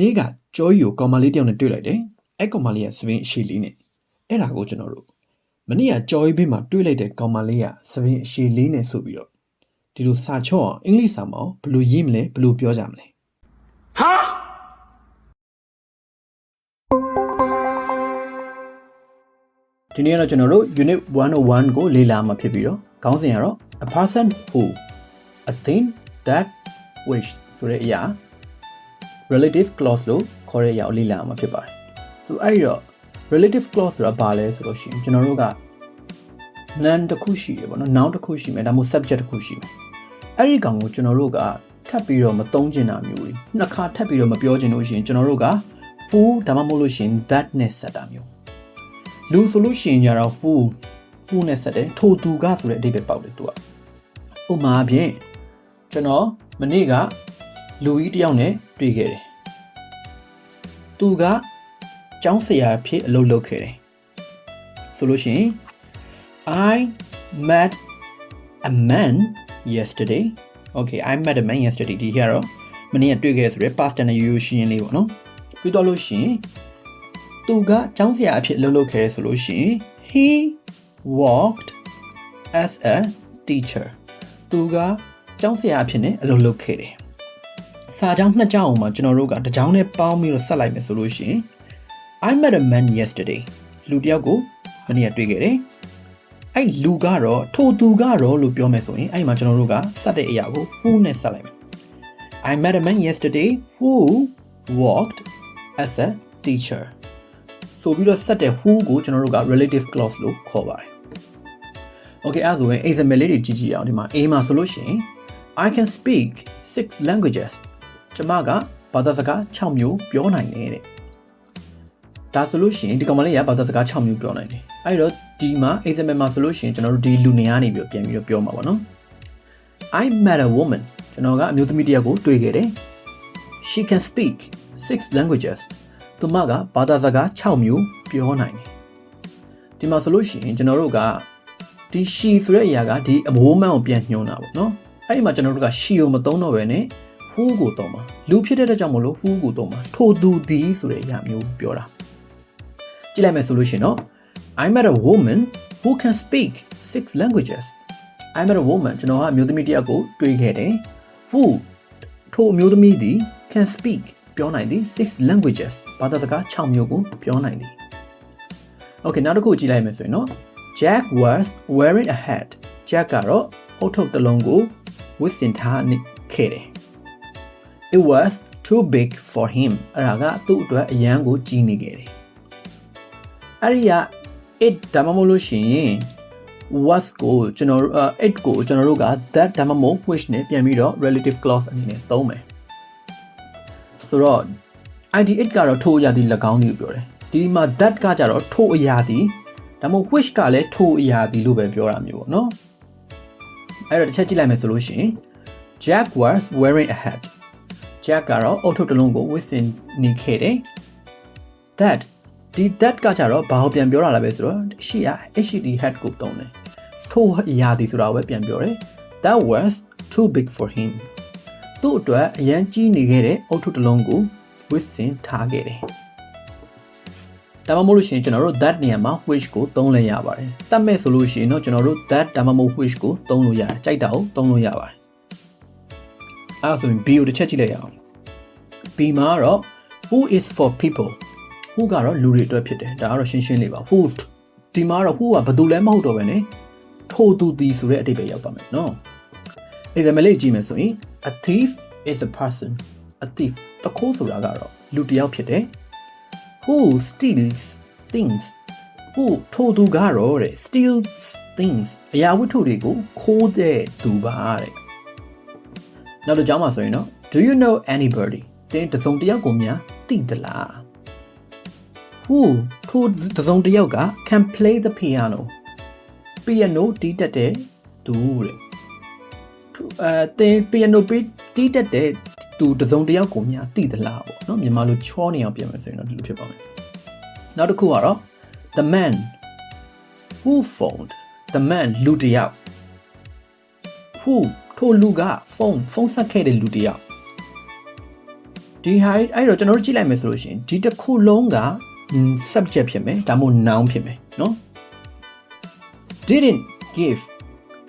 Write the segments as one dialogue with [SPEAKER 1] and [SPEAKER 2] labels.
[SPEAKER 1] နေ့ကကြောကြီးကိုကောင်မလေးတယောက်နဲ့တွေ့လိုက်တယ်အဲ့ကောင်မလေးကစပင်းအရှိလေးနဲ့အဲ့ဒါကိုကျွန်တော်တို့မနေ့ကကြောကြီးဘေးမှာတွေ့လိုက်တဲ့ကောင်မလေးကစပင်းအရှိလေးနဲ့ဆိုပြီးတော့ဒီလိုစာချော့အောင်အင်္ဂလိပ်စာမအောင်ဘယ်လိုရေးမလဲဘယ်လိုပြောကြမလဲဒီနေ့ကတော့ကျွန်တော်တို့ unit 101ကိုလေ့လာမှာဖြစ်ပြီးတော့ခေါင်းစဉ်ကတော့ a person who a thing that which ဆိုတဲ့အရာ relative clause လို့ခေါ်တဲ့အရာကိုလေ့လာမှာဖြစ်ပါတယ်။ဆိုအဲ့ဒီတော့ relative clause ဆိုတာဘာလဲဆိုလို့ရှိရင်ကျွန်တော်တို့က noun တစ်ခုရှိရပေါ့နော် noun တစ်ခုရှိမယ်ဒါမှမဟုတ် subject တစ်ခုရှိမယ်။အဲ့ဒီကောင်ကိုကျွန်တော်တို့ကထပ်ပြီးတော့မသုံးကျင်တာမျိုးတွေနှစ်ခါထပ်ပြီးတော့မပြောကျင်လို့ရှိရင်ကျွန်တော်တို့က who ဒါမှမဟုတ်လို့ရှိရင် that နဲ့ဆက်တာမျိုးလူဆိုလို့ရှိရင်ကြတော့ who who နဲ့ဆက်တယ်ထိုသူကဆိုတဲ့အဓိပ္ပာယ်ပေါက်တယ်သူကဥပမာအဖြစ်ကျွန်တော်မနေ့က လူကြီးတစ်ယောက်နဲ့တွေ့ခဲ့တယ်သူကကျောင်းဆရာအဖြစ်အလုပ်လုပ်ခဲ့တယ်ဆိုလို့ရှိရင် I met a man yesterday okay I met a man yesterday ဒီ here တော့မနေ့ကတွေ့ခဲ့ဆိုရယ် past tense ရိုးရိုးရှင်းရှင်းလေးပေါ့နော်ပြီးတော့လို့ရှိရင်သူကကျောင်းဆရာအဖြစ်အလုပ်လုပ်ခဲ့တယ်ဆိုလို့ရှိရင် he worked as a teacher သူကကျောင်းဆရာအဖြစ်နဲ့အလုပ်လုပ်ခဲ့တယ် စာကြောင်းနှစ်ကြောင်းအောင်မှာကျွန်တော်တို့ကတစ်ကြောင်းနဲ့ပေါင်းပြီးတော့ဆက်လိုက်မယ်ဆိုလို့ရှိရင် I met a man yesterday လူတစ်ယောက်ကိုမနေ့ကတွေ့ခဲ့တယ်အဲ့လူကတော့ထိုသူကတော့လို့ပြောမယ်ဆိုရင်အဲ့မှာကျွန်တော်တို့ကစက်တဲ့အရာကို who နဲ့ဆက်လိုက်မယ် I met a man yesterday who worked as a teacher ဆိုပြီးတော့ဆက်တဲ့ who ကိုကျွန်တော်တို့က relative clause လို့ခေါ်ပါတယ်။ Okay အဲ့ဒါဆိုရင် example လေးတွေကြည့်ကြည့်အောင်ဒီမှာ A မှာဆိုလို့ရှိရင် I can speak six languages ကျွန်မကဘာသာစကား6မျိုးပြောနိုင်တယ်တဲ့။ဒါဆိုလို့ရှိရင်ဒီကောင်မလေးကဘာသာစကား6မျိုးပြောနိုင်တယ်။အဲ့တော့ဒီမှာ example မှာဆိုလို့ရှိရင်ကျွန်တော်တို့ဒီလူနေရာနေပြီးတော့ပြန်ပြီးတော့ပြောမှာပါနော်။ I met a woman ကျွန်တော်ကအမျိုးသမီးတစ်ယောက်ကိုတွေ့ခဲ့တယ်။ She can speak six languages သူမကဘာသာစကား6မျိုးပြောနိုင်တယ်ဒီမှာဆိုလို့ရှိရင်ကျွန်တော်တို့ကဒီ she ဆိုတဲ့အရာကဒီအမိုးမန်းကိုပြန်ညွှန်းတာပေါ့နော်အဲ့ဒီမှာကျွန်တော်တို့က she ကိုမသုံးတော့ဘဲနဲ့ ဟူးကိုတော့မှာလူဖြစ်တဲ့အတွက်ကြောင့်မလို့ဟူးကိုတော့မှာထိုသူသည်ဆိုတဲ့အရာမျိုးပြောတာကြည့်လိုက်မယ်ဆိုလို့ရှင်နော် I met a woman who can speak six languages I met a woman ကျွန်တော်ကအမျိုးသမီးတစ်ယောက်ကိုတွေ့ခဲ့တယ် who ထိုအမျိုးသမီးသည် can speak ပြောနိုင်သည် six languages ဘာသာစကား6မျိုးကိုပြောနိုင်သည် Okay နောက်တစ်ခုကြည့်လိုက်မယ်ဆိုရင်နော် Jack was wearing a hat Jack ကတော့အုတ်ထုပ်တစ်လုံးကိုဝတ်ဆင်ထားခဲ့တယ် It was too big for him အဲ့ဒါကသူ့အတွက်အရန်ကိုကြီးနေခဲ့တယ်အဲ့ဒီက it ဒါမှမဟုတ်လို့ရှိရင် was ကိုကျွန်တော်တို့ it ကိုကျွန်တော်တို့က that ဒါမှမဟုတ် which နဲ့ပြန်ပြီးတော့ relative clause အနေနဲ့သုံးမယ်ဆိုတော့ ID8 ကတော့ထိုအရာဒီ၎င်းဒီကိုပြောတယ်ဒီမှာ that ကကြတော့ထိုအရာဒီဒါမှမဟုတ် which ကလည်းထိုအရာဒီလို့ပဲပြောတာမျိုးပေါ့နော်အဲ့တော့တစ်ချက်ကြည့်လိုက်မယ်ဆိုလို့ရှိရင် Jack was wearing a hat Jack ကတော့အုတ်ထုပ်တစ်လုံးကိုဝတ်ဆင်နေခဲ့တယ် that ဒီ that ကကြတော့ဘာကိုပြန်ပြောတာလဲပဲဆိုတော့ရှိရ HD hat ကိုတုံးတယ်ထိုအရာဒီဆိုတာကိုပဲပြန်ပြောတယ် that was too big for him သူ့အတွက်အရန်ကြီးနေခဲ့တဲ့အုတ်ထုပ်တစ်လုံးကိုဝစ်စင်ထားခဲ့တယ်။ဒါမှမဟုတ်လို့ရှိရင်ကျွန်တော်တို့ that နေရာမှာ which ကိုသုံးလဲရပါတယ်။တတ်မဲ့ဆိုလို့ရှိရင်တော့ကျွန်တော်တို့ that ဒါမှမဟုတ် which ကိုသုံးလို့ရတယ်။ကြိုက်တာကိုသုံးလို့ရပါတယ်။ အဲဒါဆိုရင် B ကိုတစ်ချက်ကြည့်လိုက်ရအောင်။ B မှာတော့ who is for people who ကတော့လူတွေအတွက်ဖြစ်တယ်။ဒါကတော့ရှင်းရှင်းလေးပါ who ဒီမှာတော့ who ကဘယ်သူလဲမဟုတ်တော့ဘဲねထိုသူသည်ဆိုတဲ့အဓိပ္ပာယ်ရောက်သွားမယ်နော်။ example လေးကြည့်မယ်ဆိုရင် a thief is a person a thief တခိုးဆိုတာကတော့လူတစ်ယောက်ဖြစ်တယ် who steals things who ထိုသူကတော့တဲ့ steals things အရာဝတ္ထုတွေကိုခိုးတဲ့သူပါတဲ့ နောက်တစ်ကြောင်းမှာဆိုရင်တော့ do you know anybody တင်းတစုံတစ်ယောက်ကိုများသိသလား who ထိုတစုံတစ်ယောက်က can play the piano piano တီးတတ်တဲ့သူတဲ့အဲတင်း piano တီးတတ်တဲ့သူတစုံတစ်ယောက်ကိုများသိသလားပေါ့နော်မြန်မာလိုချောနေအောင်ပြင်မယ်ဆိုရင်တော့ဒီလိုဖြစ်ပါမယ်နောက်တစ်ခုကတော့ the man who phoned the man လူတစ်ယောက် who ထိုလူကဖုန်းဖုန်းဆက်ခဲ့တဲ့လူတယောက်ဒီဟာအဲ့တော့ကျွန်တော်တို့ကြည့်လိုက်မယ်ဆိုလို့ရှိရင်ဒီတစ်ခုလုံးက subject ဖြစ်မယ်ဒါမှမဟုတ် noun ဖြစ်မယ်နော် didn't give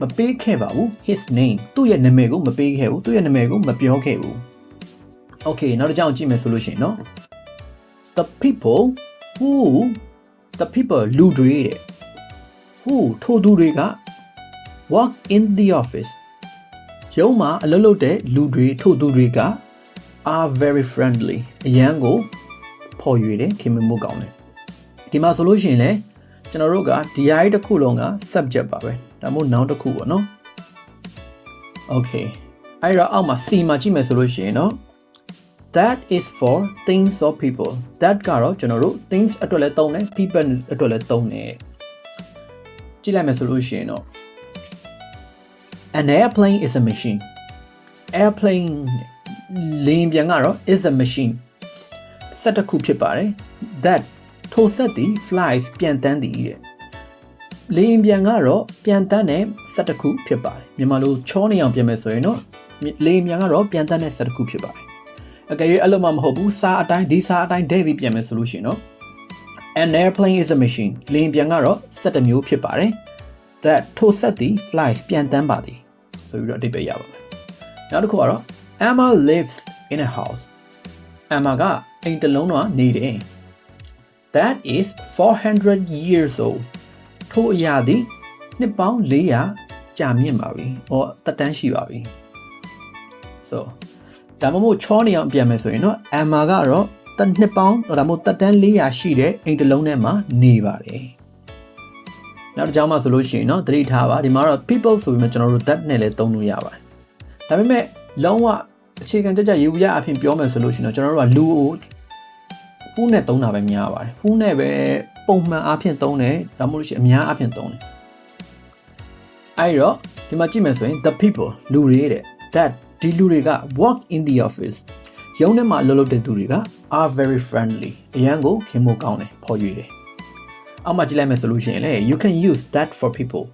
[SPEAKER 1] မပေးခဲ့ပါဘူး his name သူ့ရဲ့နာမည်ကိုမပေးခဲ့ဘူးသူ့ရဲ့နာမည်ကိုမပြောခဲ့ဘူး okay နောက်တစ်ကြောင်ကြည့်မယ်ဆိုလို့ရှိရင်နော် the people who the people လူတွေတဲ့ who ထိုသူတွေက walk in the office ရုံးမှာအလုပ်လုပ်တဲ့လူတွေထို့သူတွေက are very friendly အရန်ကိုဖော်ရွေတယ်ခင်မမိုးကောင်းတယ်ဒီမှာဆိုလို့ရှိရင်လည်းကျွန်တော်တို့ကဒီ AI တစ်ခုလုံးက subject ပါပဲဒါမို့ noun တစ်ခုပေါ့နော် okay အဲ့တော့အောက်မှာ C မှာကြည့်မယ်ဆိုလို့ရှိရင်နော် that is for things or people that ကတော့ကျွန်တော်တို့ things အတွက်လည်းသုံးတယ် people အတွက်လည်းသုံးတယ်ကြည့်လိုက်မယ်ဆိုလို့ရှိရင်တော့ an airplane is a machine airplane လေယာဉ်ပြန်ကတော့ is a machine စက်တစ်ခုဖြစ်ပါတယ် that ထိုစက်သည် flies ပြန်တန်းသည်တဲ့လေယာဉ်ပြန်ကတော့ပြန်တန်းတဲ့စက်တစ်ခုဖြစ်ပါတယ်မြန်မာလိုချောနေအောင်ပြင်မယ်ဆိုရင်တော့လေယာဉ်ပြန်ကတော့ပြန်တန်းတဲ့စက်တစ်ခုဖြစ်ပါတယ်အကယ်၍အဲ့လိုမှမဟုတ်ဘူးစားအတိုင်းဒီစားအတိုင်းဒဲပြီးပြင်မယ်ဆိုလို့ရှိရင်တော့ an airplane is a machine လေယာဉ်ပြန်ကတော့စက်တစ်မျိုးဖြစ်ပါတယ် that ထိုစက်သည် flies ပြန်တန်းပါသည်ဆိုပြီးတော့အဓိပ္ပာယ်ရပါမယ်နောက်တစ်ခုကတော့ Emma lives in a house Emma ကအိမ်တစ်လုံးတော့နေတယ် That is 400 years old ထိုအရာသည်နှစ်ပေါင်း400ကြာမြင့်ပါပြီ။ဟောတက်တန်းရှိပါပြီ။ So ဒါမှမဟုတ်ချောနေအောင်ပြန်မယ်ဆိုရင်တော့ Emma ကတော့တက်နှစ်ပေါင်းဒါမှမဟုတ်တက်တန်း400ရှိတဲ့အိမ်တစ်လုံးထဲမှာနေပါတယ်။ နောက်တစ်ကြောင်းမှဆိုလို့ရှိရင်တော့သတိထားပါဒီမှာတော့ people ဆိုပြီးမှကျွန်တော်တို့ that နဲ့လည်းသုံးလို့ရပါတယ်။ဒါပေမဲ့လုံးဝအခြေခံကြကြရေဘူးရအဖြစ်ပြောမယ်ဆိုလို့ရှိရင်တော့ကျွန်တော်တို့ကလူကိုဖူးနဲ့သုံးတာပဲများပါတယ်ဖူးနဲ့ပဲပုံမှန်အားဖြင့်သုံးတယ်ဒါမှမဟုတ်လို့ရှိရင်အများအားဖြင့်သုံးတယ်အဲ့တော့ဒီမှာကြည့်မယ်ဆိုရင် the people လူတွေတဲ့ that ဒီလူတွေက work in the office ရုံးထဲမှာအလုပ်လုပ်တဲ့သူတွေက are very friendly အရန်ကိုခင်မို့ကောင်းတယ်ဖော်ရွေတယ် အောက်မှာကြည့်လိုက်မယ်ဆိုလို့ရှိရင်လေ you can use that for people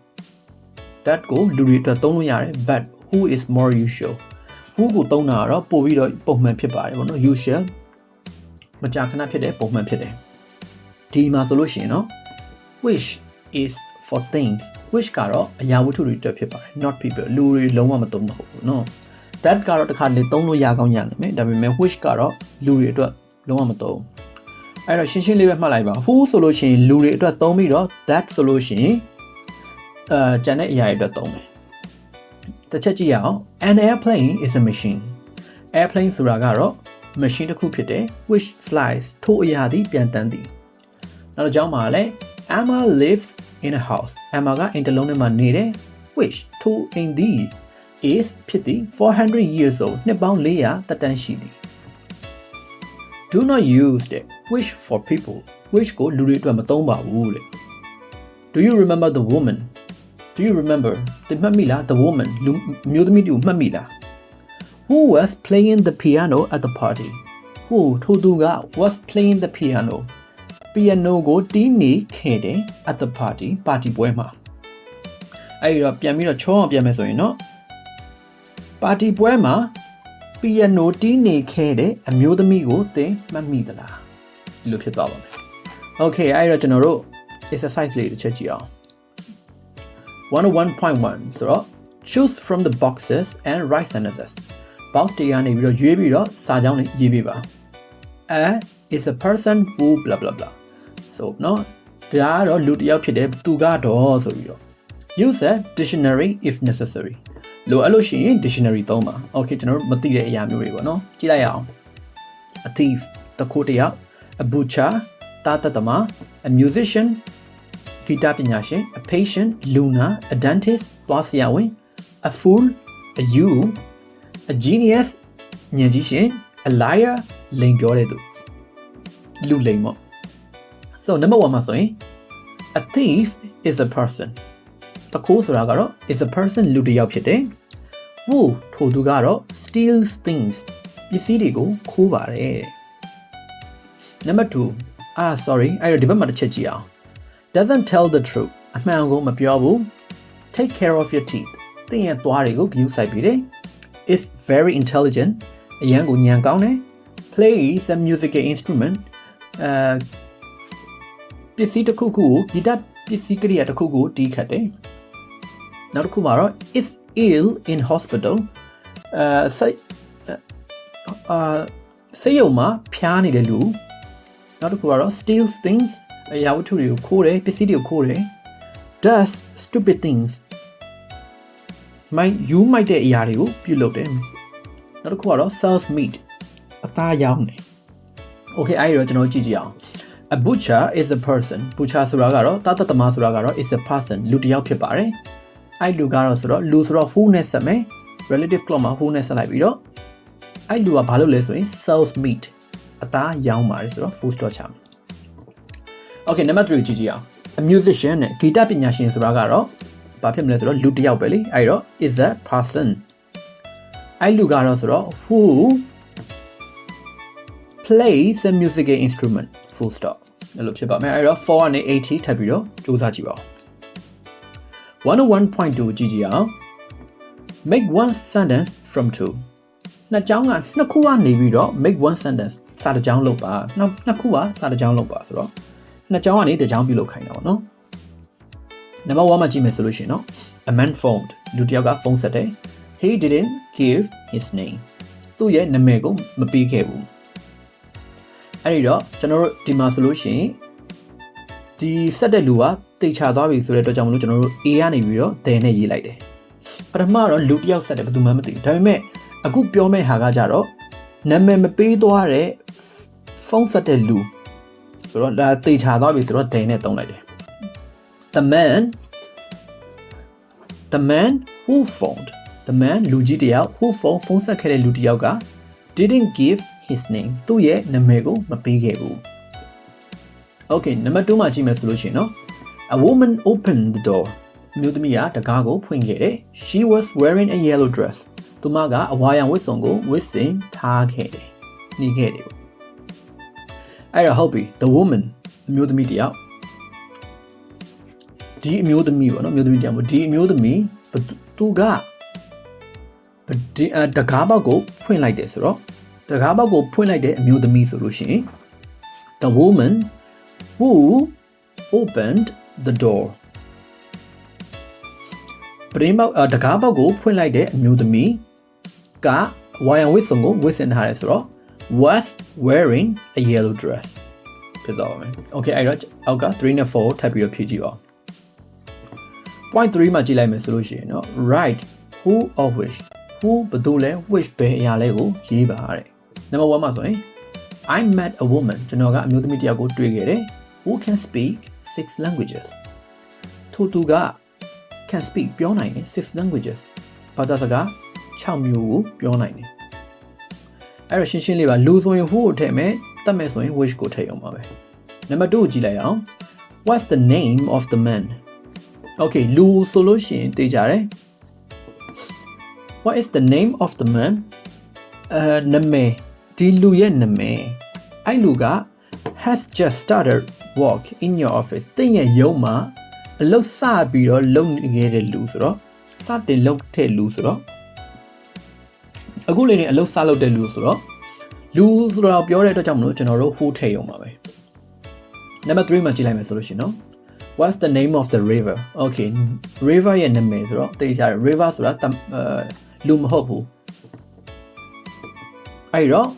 [SPEAKER 1] that ကိုလူတွေအတွက်သုံးလို့ရတယ် but who is more usual who ကိုသုံးတာကတော့ပို့ပြီးတော့ပုံမှန်ဖြစ်ပါတယ်ပေါ့နော် usual မကြာခဏဖြစ်တဲ့ပုံမှန်ဖြစ်တယ်ဒီမှာဆိုလို့ရှိရင်เนาะ wish is for things wish ကတော့အရာဝတ္ထုတွေအတွက်ဖြစ်ပါတယ် not people လူတွေလုံးဝမသုံးတော့ဘူးเนาะ that ကတော့တစ်ခါလေသုံးလို့ရကောင်းရနိုင်မယ်ဒါပေမဲ့ wish ကတော့လူတွေအတွက်လုံးဝမသုံး အဲ့တော့ရှင်းရှင်းလေးပဲမှတ်လိုက်ပါ who ဆိုလို့ရှိရင်လူတွေအတွက်သုံးပြီးတော့ that ဆိုလို့ရှိရင်အဲကျန်တဲ့အရာတွေအတွက်သုံးမယ်တစ်ချက်ကြည့်ရအောင် an airplane is a machine airplane ဆိုတာကတော့ machine တစ်ခုဖြစ်တယ် which flies ထို့အရာသည်ပြန်တန်းသည်နောက်တစ်ကြောင်းမှာလည်း Emma lives in a house Emma ကအိမ်တစ်လုံးထဲမှာနေတယ် which ထို့အိမ်သည် is ဖြစ်သည်400 years old နှစ်ပေါင်း400တက်တန်းရှိသည် do not use the wish for people wish ကိုလူတွေအတွက်မသုံးပါဘူးတဲ့ do you remember the woman do you remember သင်မှတ်မိလား the woman လူမျိုးသမီးတူမှတ်မိလား who was playing the piano at the party who ထိုသူက was playing the piano piano ကိုတီးနေခဲ့တယ် at the party party ပွဲမှာအဲ့ဒီတော့ပြန်ပြီးတော့ချောအောင်ပြန်မယ်ဆိုရင်เนาะ party ပွဲမှာ piano တီးနေခဲ့တဲ့အမျိုးသမီးကိုသင်မှတ်မိသလားဒီလိုဖြစ်သွားပါမယ် okay အဲ့ဒီတော့ကျွန်တော်တို့ exercise လေးတစ်ချက်ကြည့်အောင်101.1ဆိုတော့ choose from the boxes and write sentences box တွေကနေပြီးတော့ရွေးပြီးတော့စာကြောင်းတွေရေးပေးပါ a is a person who blah blah blah so เนาะဒါကတော့လူတစ်ယောက်ဖြစ်တယ်သူကတော့ဆိုပြီးတော့ use a dictionary if necessary လိုအဲ့လို့ရှိရင် dictionary သုံးပါ okay ကျွန်တော်တို့မသိတဲ့အရာမျိုးတွေပေါ့နော်ကြည့်လိုက်ရအောင် a thief တခိုးတစ်ယောက် a butcher တာတတမ a musician ဂီတပညာရှင် a patient လူနာ a dentist သွားဆရာဝန် a fool a you a genius ဉာဏ်ကြီးရှင် a liar လိန်ပြောတဲ့သူလူလိန်ပေါ့ so number 1မှာဆိုရင် a thief is a person တခိုးဆိုတာကတော့ is a person လူတစ်ယောက်ဖြစ်တယ် who ထိုသူကတော့ steals things ပစ္စည်းတွေကိုခိုးပါတယ် number 2အာ sorry အဲ့တော့ဒီဘက်မှာတစ်ချက်ကြည့်အောင် doesn't tell the truth အမှန်ကိုမပြောဘူး take care of your teeth သင်ရဲ့သွားတွေကိုဂရုစိုက်ပြီးတယ် is very intelligent အရန်ကိုဉာဏ်ကောင်းတယ် plays a musical instrument အဲပစ္စည်းတစ်ခုခုကိုဂီတပစ္စည်းကရိယာတစ်ခုကိုတီးခတ်တယ် နောက်တစ်ခုမှာတော့ is ill in hospital အဲစိတ်အာစိတ်ယုံမှာဖျားနေတဲ့လူနောက်တစ်ခုကတော့ steals things အရာဝတ္ထုတွေကိုခိုးတယ်ပစ္စည်းတွေကိုခိုးတယ် does stupid things မိုင်းယူမိုက်တဲ့အရာတွေကိုပြုလုပ်တယ်နောက်တစ်ခုကတော့ sells meat အသားရောင်းတယ် okay အဲ့ဒီတော့ကျွန်တော်ကြည့်ကြည့်အောင် a butcher is a person butcher ဆိုတာကတော့တာတသမားဆိုတာကတော့ is a person လူတစ်ယောက်ဖြစ်ပါတယ် အဲ့လူကတော့ဆိုတော့လူဆိုတော့ who နဲ့ဆက်မယ် relative clause မှာ who နဲ့ဆက်လိုက်ပြီးတော့အဲ့လူကဘာလုပ်လဲဆိုရင် sells meat အသားရောင်းပါတယ်ဆိုတော့ full stop ချမယ် okay နံပါတ်3ကြည့်ကြည့်အောင် a musician နဲ့ဂီတပညာရှင်ဆိုတာကတော့ဘာဖြစ်မလဲဆိုတော့လူတစ်ယောက်ပဲလေအဲ့တော့ is a person အဲ့လူကတော့ဆိုတော့ who plays a musical instrument full stop အဲ့လိုဖြစ်ပါမယ်အဲ့တော့4ကနေ80ထပ်ပြီးတော့စူးစမ်းကြည့်ပါဦး 101.2ကြည့်ကြည့်အောင် make one sentence from two နှစ်ကြောင်းကနှစ်ခုကနေပြီးတော့ make one sentence စာတစ်ကြောင်းလုပ်ပါနောက်နှစ်ခုကစာတစ်ကြောင်းလုပ်ပါဆိုတော့နှစ်ကြောင်းကနေတစ်ကြောင်းပြုလုပ်ခိုင်းတာပေါ့နော်နံပါတ်1မှာကြည့်မယ်ဆိုလို့ရှိရင်နော် a man phoned လူတစ်ယောက်ကဖုန်းဆက်တယ် he didn't give his name သူ့ရဲ့နာမည်ကိုမပေးခဲ့ဘူးအဲ့ဒီတော့ကျွန်တော်တို့ဒီမှာဆိုလို့ရှိရင် ဒီဆက်တဲ့လူကတိတ်ချသွားပြီဆိုတဲ့အတွက်ကြောင့်မလို့ကျွန်တော်တို့ A ကနေပြီးတော့ဒယ်နဲ့ရေးလိုက်တယ်ပထမတော့လူတစ်ယောက်ဆက်တယ်ဘယ်သူမှမသိဘူးဒါပေမဲ့အခုပြောမယ့်ဟာကကြတော့နာမည်မပေးသွားတဲ့ဖုန်းဆက်တဲ့လူဆိုတော့ဒါတိတ်ချသွားပြီဆိုတော့ဒယ်နဲ့တုံးလိုက်တယ် the man the man who phoned the man လူကြီးတယောက် who phone ဖုန်းဆက်ခဲ့တဲ့လူတယောက်က didn't give his name သူ့ရဲ့နာမည်ကိုမပေးခဲ့ဘူး Okay နံပါတ်2မှာကြည့်မယ်ဆိုလို့ရှိရင်နော် A woman opened the door မြို့သမီးကတကားကိုဖွင့်ခဲ့တယ် She was wearing a yellow dress သူမကအဝါရောင်ဝတ်စုံကိုဝတ်ဆင်ထားခဲ့တယ်နှီးခဲ့တယ်ပေါ့အဲ့တော့ဟုတ်ပြီ the woman အမျိုးသမီးတယောက်ဒီအမျိုးသမီးပေါ့နော်အမျိုးသမီးတယောက်ပေါ့ဒီအမျိုးသမီးဘယ်သူသူကဘယ်ဒီအတကားဘောက်ကိုဖွင့်လိုက်တယ်ဆိုတော့တကားဘောက်ကိုဖွင့်လိုက်တဲ့အမျိုးသမီးဆိုလို့ရှိရင် the woman who opened the door ပရင်ဘောက်တကားဘောက်ကိုဖွင့်လိုက်တဲ့အမျိုးသမီးကဝါယံဝစ်စုံကိုဝတ်ဆင်ထားတယ်ဆိုတော့ was wearing a yellow dress ဖြစ်သွားပါမယ်။ Okay အဲ့တော့အောက်က3နဲ့4ထပ်ပြီးတော့ဖြည့်ကြည့်ပါဦး။ point 3မှာကြည့်လိုက်မယ်ဆိုလို့ရှိရင်เนาะ right who of which who ဘယ်သူလဲ which ဘယ်အရာလဲကိုရေးပါတဲ့။ number 1မှာဆိုရင် I met a woman ကျွန်တော်ကအမျိုးသမီးတစ်ယောက်ကိုတွေ့ခဲ့တယ် who can speak six languages ထို့သူက can speak ပြောနိုင်တယ် six languages ဘာသာစကား6မျိုးကိုပြောနိုင်တယ်အဲ့တော့ရှင်းရှင်းလေးပါလူဆိုရင် who ကိုထည့်မယ်တတ်မယ်ဆိုရင် which ကိုထည့်အောင်ပါပဲနံပါတ်2ကိုကြည့်လိုက်အောင် what's the name of the man okay လူဆိုလို့ရှိရင်သိကြတယ် what is the name of the man အဲနာမည်ဒီလူရဲ့နာမည်အဲ့လူက has just started work in your office တင်းရဲ့ရုံးမှာအလုပ်စပြီးတော့လုပ်နေခဲ့တဲ့လူဆိုတော့စတင်လုပ်တဲ့လူဆိုတော့အခုလေးနေအလုပ်စလုပ်တဲ့လူဆိုတော့လူဆိုတော့ပြောတဲ့အတွက်ကြောင့်မလို့ကျွန်တော်တို့ who ထည့်ရုံပါပဲနံပါတ်3မှာကြည့်လိုက်မယ်ဆိုလို့ရှိရင်နော် What's the name of the river Okay river ရဲ့နာမည်ဆိုတော့သိကြတယ် river ဆိုတာအဲလူမဟုတ်ဘူးအဲ့တော့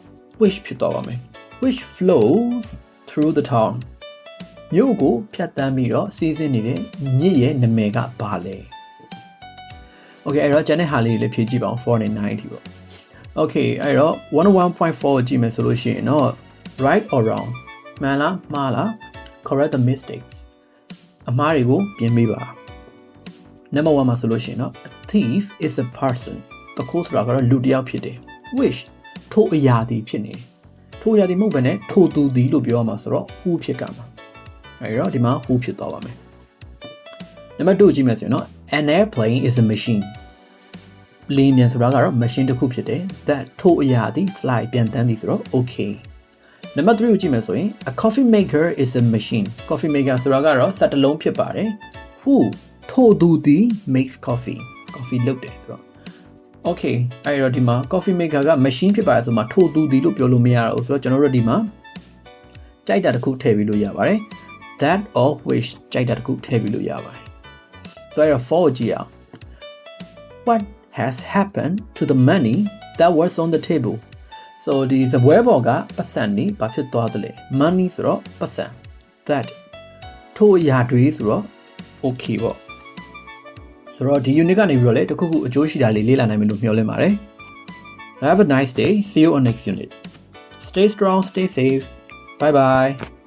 [SPEAKER 1] which ဖြစ်သွားပါမယ် which flows through the town မြို့ကိုဖြတ်တန်းပြီးတော့စီးဆင်းနေတဲ့မြစ်ရဲ့နာမည်ကဘာလဲ Okay အဲ့တော့ကျန်တဲ့ဟာလေးတွေလည်းဖြည့်ကြည့်ပါအောင်4နဲ့9ထိပေါ့ Okay အဲ့တော့101.4ကြည့်မယ်ဆိုလို့ရှိရင်တော့ right or wrong မှန်လားမှားလား correct the mistakes အမှားတွေကိုပြင်ပေးပါ number 1မှာဆိုလို့ရှိရင်တော့ a thief is a person တခိုးဆိုတာကတော့လူတစ်ယောက်ဖြစ်တယ် wish ထိုအရာသည်ဖြစ်နေတယ်ထိုအရာသည်မဟုတ်ဘဲနဲ့ထိုသူသည်လို့ပြောရမှာဆိုတော့ who ဖြစ်ကမှာ အဲဒီတော့ဒီမှာ who ဖြစ်သွားပါမယ်နံပါတ်2ကြည့်မယ်ဆိုရင်တော့ an airplane is a machine လေယာဉ်ပြန်ဆိုတာကတော့ machine တစ်ခုဖြစ်တယ် that ထိုအရာသည် fly ပြန်တန်းသည်ဆိုတော့ okay နံပါတ်3ကိုကြည့်မယ်ဆိုရင် a coffee maker is a machine coffee maker ဆိုတာကတော့စက်တစ်လုံးဖြစ်ပါတယ် who ထိုသူသည် makes coffee coffee လုပ်တယ်ဆိုတော့ okay အဲ့တော့ဒီမှာ coffee maker က machine ဖြစ်ပါတယ်ဆိုမှထိုသူသည်လို့ပြောလို့မရတော့ဘူးဆိုတော့ကျွန်တော်တို့ဒီမှာကြိုက်တာတစ်ခုထည့်ပြီးလို့ရပါတယ် that or wish ကြိုက်တာတစ်ခုထည့်ပြီးလို့ရပါတယ်ဆိုတော့ for ကြည့်အောင် what has happened to the money that was on the table so ဒီစပွဲပေါ်ကပတ်စံနေဘာဖြစ်သွားသလဲ money ဆိုတော့ပတ်စံ that ထို့အရာတွေဆိုတော့ okay ပေါ့ဆိုတော့ဒီ unit ကနေပြီးတော့လေတခုခုအကျိုးရှိတာလေးလေ့လာနိုင်မယ်လို့မျှော်လင့်ပါတယ် Have a nice day see you on next unit stay strong stay safe bye bye